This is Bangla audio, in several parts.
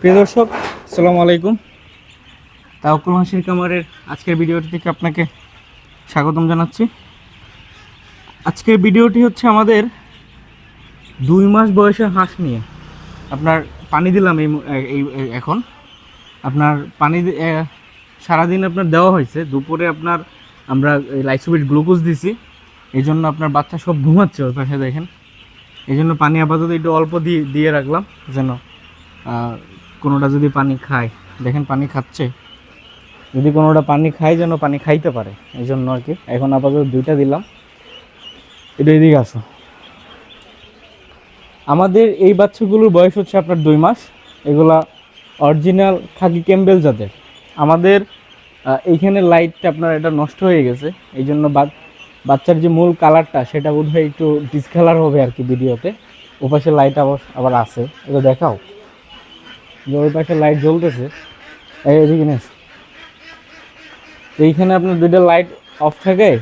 প্রিয় দর্শক, আসসালামু আলাইকুম। তাওকুল হাসির কামারের আজকের ভিডিওটি থেকে আপনাকে স্বাগতম জানাচ্ছি। আজকের ভিডিওটি হচ্ছে আমাদের দুই মাস বয়সের হাঁস নিয়ে। আপনার পানি দিলাম এই এখন। আপনার পানি সারাদিন আপনার দেওয়া হয়েছে। দুপুরে আপনার আমরা লাইসোবিট গ্লুকোজ দিছি। এই জন্য আপনার বাচ্চা সব ঘুমাচ্ছে ওর পাশে, দেখেন। এই জন্য পানি আপাতত একটু অল্প দিয়ে দিয়ে রাখলাম, যেন কোনোটা যদি পানি খায়, দেখেন পানি খাচ্ছে। যদি কোনোটা পানি খায় যেন পানি খাইতে পারে, এই জন্য আর কি। এখন আপাতত দুইটা দিলাম। এটা এদিকে আসো। আমাদের এই বাচ্চাগুলোর বয়স হচ্ছে আপনার দুই মাস। এগুলা অরিজিনাল খাকি ক্যাম্বেল জাতের। আমাদের এইখানে লাইটটা আপনার এটা নষ্ট হয়ে গেছে। এই জন্য বাচ্চার যে মূল কালারটা, সেটা বোধহয় একটু ডিসকালার হবে আর কি ভিডিওতে। ওপাশে লাইট আবার আবার আছে। এটা দেখাও। ওই পাশে লাইট জ্বলতেছে। এইখানে আপনার দুইটা লাইট অফ থাকে,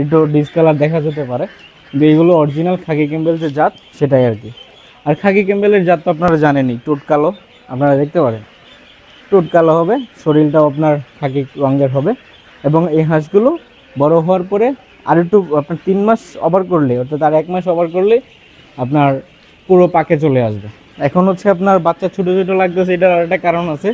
একটু ডিসকালার দেখা যেতে পারে। কিন্তু এইগুলো অরিজিনাল খাকি ক্যাম্বেল যে জাত, সেটাই আর কি। আর খাকি ক্যাম্বেলের জাত তো আপনারা জানেনই, টুট কালো। আপনারা দেখতে পারেন। টুট কালো হবে, শরীরটাও আপনার খাকি রঙের হবে। এবং এই হাঁসগুলো বড় হওয়ার পরে আর একটু আপনার তিন মাস ওভার করলে, অর্থাৎ আর এক মাস ওভার করলে আপনার পুরো পাকে চলে আসবে। এখন হচ্ছে আপনার বাচ্চা ছোটো ছোটো লাগতেছে, এটার আর একটা কারণ আছে।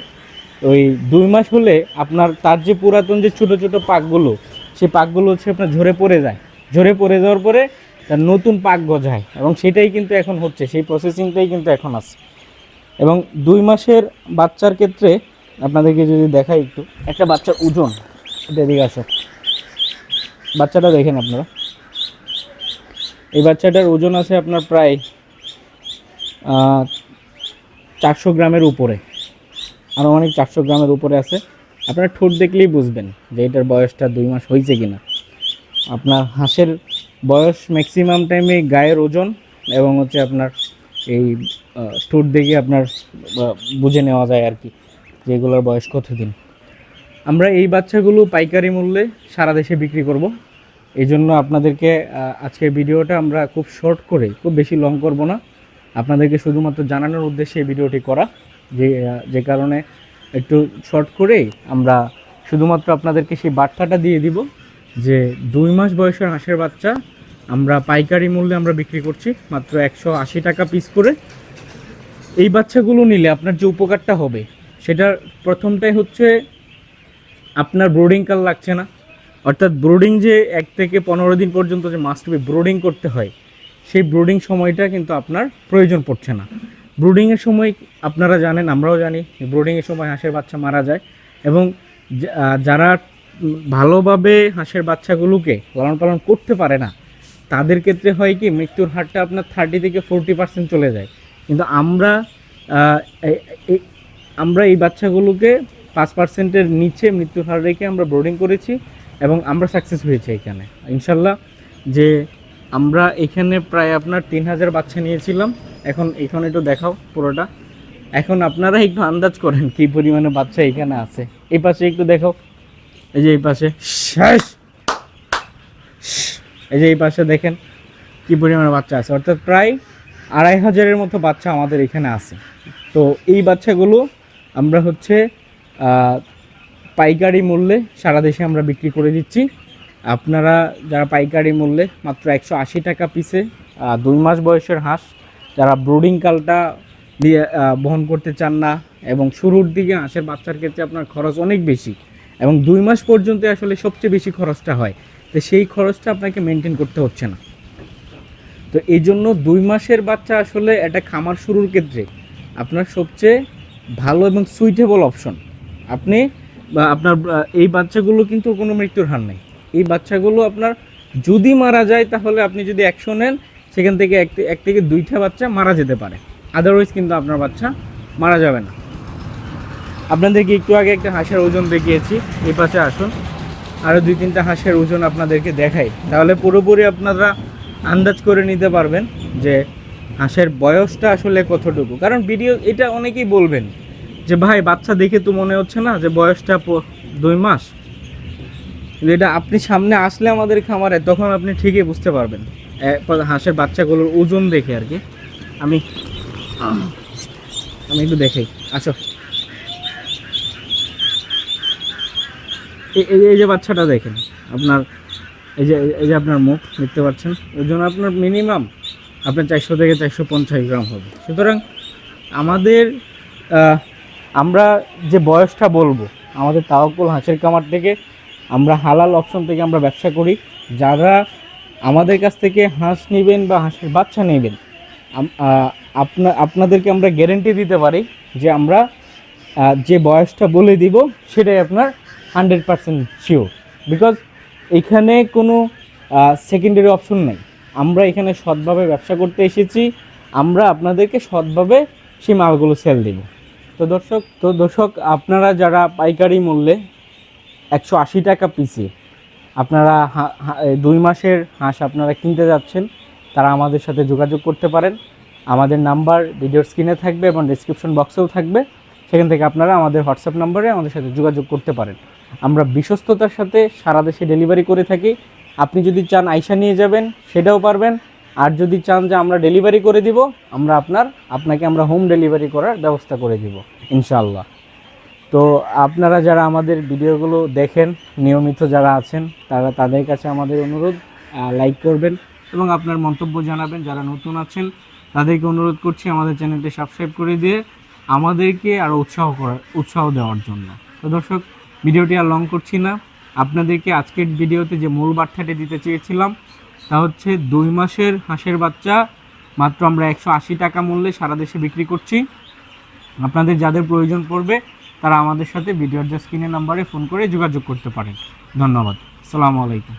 ওই দুই মাস হলে আপনার তার যে পুরাতন যে ছোটো ছোটো পাকগুলো, সেই পাকগুলো হচ্ছে আপনার ঝরে পড়ে যায়। ঝরে পড়ে যাওয়ার পরে তার নতুন পাক গজায় এবং সেটাই কিন্তু এখন হচ্ছে, সেই প্রসেসিংটাই কিন্তু এখন আছে। এবং দুই মাসের বাচ্চার ক্ষেত্রে আপনাদেরকে যদি দেখাই একটু, একটা বাচ্চার ওজন, এটা এদিকে আসো। বাচ্চাটা দেখেন আপনারা। এই বাচ্চাটার ওজন আছে আপনার প্রায় চারশো গ্রামের উপরে। আনুমানিক চারশো গ্রামের উপরে আছে। আপনারা ঠোঁট দেখলেই বুঝবেন যে এটার বয়সটা দুই মাস হয়েছে কিনা। আপনার হাঁসের বয়স ম্যাক্সিমাম টাইমে গায়ের ওজন এবং হচ্ছে আপনার এই ঠোঁট দেখে আপনার বুঝে নেওয়া যায় আর কি যে এগুলোর বয়স কতদিন। আমরা এই বাচ্চাগুলো পাইকারি মূল্যে সারা দেশে বিক্রি করব। এই জন্য আপনাদেরকে আজকের ভিডিওটা আমরা খুব শর্ট করে, খুব বেশি লং করব না। আপনাদেরকে শুধুমাত্র জানানোর উদ্দেশ্যে এই ভিডিওটি করা, যে যে কারণে একটু শর্ট করেই আমরা শুধুমাত্র আপনাদেরকে সেই বার্তাটা দিয়ে দিব যে, দুই মাস বয়সের হাঁসের বাচ্চা আমরা পাইকারি মূল্যে আমরা বিক্রি করছি, মাত্র একশো আশি টাকা পিস করে। এই বাচ্চাগুলো নিলে আপনার যে উপকারটা হবে, সেটার প্রথমটাই হচ্ছে আপনার ব্রোডিং কাল লাগছে না। অর্থাৎ ব্রোডিং যে এক থেকে পনেরো দিন পর্যন্ত যে মাস্ট বি ব্রোডিং করতে হয় সেই ব্রোডিং সময়টা কিন্তু আপনার প্রয়োজন পড়ছে না। ব্রুডিংয়ের সময় আপনারা জানেন, আমরাও জানি ব্রুডিংয়ের সময় হাঁসের বাচ্চা মারা যায় এবং যারা ভালোভাবে হাঁসের বাচ্চাগুলোকে লালন পালন করতে পারে না, তাদের ক্ষেত্রে হয় কি, মৃত্যুর হারটা আপনার থার্টি থেকে ফোরটি পার্সেন্ট চলে যায়। কিন্তু আমরা আমরা এই বাচ্চাগুলোকে পাঁচ পার্সেন্টের নিচে মৃত্যুর হার রেখে আমরা ব্রোডিং করেছি এবং আমরা সাকসেস হয়েছি এখানে। ইনশাল্লাহ যে আমরা এখানে প্রায় আপনার তিন হাজার বাচ্চা নিয়েছিলাম। এখন এখানে একটু দেখাও পুরোটা। এখন আপনারা একটু আন্দাজ করেন কি পরিমাণে বাচ্চা এখানে আছে। এই পাশে একটু দেখাও। এই যে এই পাশে। শেষ। এই যে এই পাশে দেখেন কি পরিমাণে বাচ্চা আছে। অর্থাৎ প্রায় আড়াই হাজারের মতো বাচ্চা আমাদের এখানে আছে। তো এই বাচ্চাগুলো আমরা হচ্ছে পাইকারি মূল্যে সারা দেশে আমরা বিক্রি করে দিচ্ছি। আপনারা যারা পাইকারি মূল্যে মাত্র একশো আশি টাকা পিসে দুই মাস বয়সের হাঁস, যারা ব্রোডিং কালটা দিয়ে বহন করতে চান না এবং শুরুর দিকে হাঁসের বাচ্চার ক্ষেত্রে আপনার খরচ অনেক বেশি এবং দুই মাস পর্যন্ত আসলে সবচেয়ে বেশি খরচটা হয়, তো সেই খরচটা আপনাকে মেনটেন করতে হচ্ছে না। তো এই জন্য দুই মাসের বাচ্চা আসলে একটা খামার শুরুর ক্ষেত্রে আপনার সবচেয়ে ভালো এবং সুইটেবল অপশন আপনি আপনার এই বাচ্চাগুলো কিন্তু কোনো মৃত্যুর হার নেই। এই বাচ্চাগুলো আপনার যদি মারা যায়, তাহলে আপনি যদি একশো নেন, সেখান থেকে এক থেকে দুইটা বাচ্চা মারা যেতে পারে। আদারওয়াইজ কিন্তু আপনার বাচ্চা মারা যাবে না। আপনাদেরকে একটু আগে একটা হাঁসের ওজন দেখিয়েছি। এই পাশে আসুন। আরও দুই তিনটা হাঁসের ওজন আপনাদেরকে দেখাই। তাহলে পুরোপুরি আপনারা আন্দাজ করে নিতে পারবেন যে হাঁসের বয়সটা আসলে কতটুকু। কারণ ভিডিও এটা অনেকেই বলবেন যে, ভাই, বাচ্চা দেখে তো মনে হচ্ছে না যে বয়সটা দুই মাস। কিন্তু এটা আপনি সামনে আসলে আমাদের খামারে, তখন আপনি ঠিকই বুঝতে পারবেন। হাঁসের বাচ্চাগুলোর ওজন দেখে আর কি। আমি আমি একটু দেখাই। এই এই- এই যে বাচ্চাটা দেখেন, আপনার, এই যে এই যে আপনার মুখ, দেখতে পাচ্ছেন? ওজন আপনার মিনিমাম আপনার চারশো থেকে চারশো পঞ্চাশ গ্রাম হবে। সুতরাং আমাদের আমরা যে বয়সটা বলব, আমাদের তাওকুল হাঁসের কামার থেকে আমরা হালাল অপশন থেকে আমরা ব্যবসা করি। যারা আমাদের কাছ থেকে হাঁস নেবেন বা হাঁসের বাচ্চা নেবেন আপনা আপনাদেরকে আমরা গ্যারেন্টি দিতে পারি যে আমরা যে বয়সটা বলে দিব সেটাই আপনার হান্ড্রেড পারসেন্ট শিওর বিকজ এখানে কোনো সেকেন্ডারি অপশন নেই। আমরা এখানে সৎভাবে ব্যবসা করতে এসেছি, আমরা আপনাদেরকে সৎভাবে সেই মালগুলো সেল দেব। তো দর্শক তো দর্শক, আপনারা যারা পাইকারি মূল্যে একশো আশি টাকা পিসে আপনারা দুই মাসের হাঁস আপনারা কিনতে যাচ্ছেন, তারা আমাদের সাথে যোগাযোগ করতে পারেন। আমাদের নাম্বার ভিডিওর স্ক্রিনে থাকবে এবং ডিসক্রিপশন বক্সেও থাকবে। সেখান থেকে আপনারা আমাদের হোয়াটসঅ্যাপ নাম্বারে আমাদের সাথে যোগাযোগ করতে পারেন। আমরা বিশ্বস্ততার সাথে সারা দেশে ডেলিভারি করে থাকি। আপনি যদি চান আইসা নিয়ে যাবেন, সেটাও পারবেন। আর যদি চান যে আমরা ডেলিভারি করে দিব, আমরা আপনার, আপনাকে আমরা হোম ডেলিভারি করার ব্যবস্থা করে দিব, ইনশাআল্লাহ। তো আপনারা যারা আমাদের ভিডিওগুলো দেখেন, নিয়মিত যারা আছেন, তারা তাদের কাছে আমাদের অনুরোধ লাইক করবেন এবং আপনার মন্তব্য জানাবেন। যারা নতুন আছেন, তাদেরকে অনুরোধ করছি আমাদের চ্যানেলটি সাবস্ক্রাইব করে দিয়ে আমাদেরকে আরও উৎসাহ করার উৎসাহ দেওয়ার জন্য। তো দর্শক, ভিডিওটি আর লং করছি না। আপনাদেরকে আজকের ভিডিওতে যে মূল বার্তাটি দিতে চেয়েছিলাম, তা হচ্ছে দুই মাসের হাঁসের বাচ্চা, মাত্র আমরা একশো আশি টাকা মূল্যে সারা দেশে বিক্রি করছি। আপনাদের যাদের প্রয়োজন পড়বে তারা আমাদের সাথে ভিডিওর যে স্ক্রিনের নাম্বারে ফোন করে যোগাযোগ করতে পারেন। ধন্যবাদ। সালামু আলাইকুম।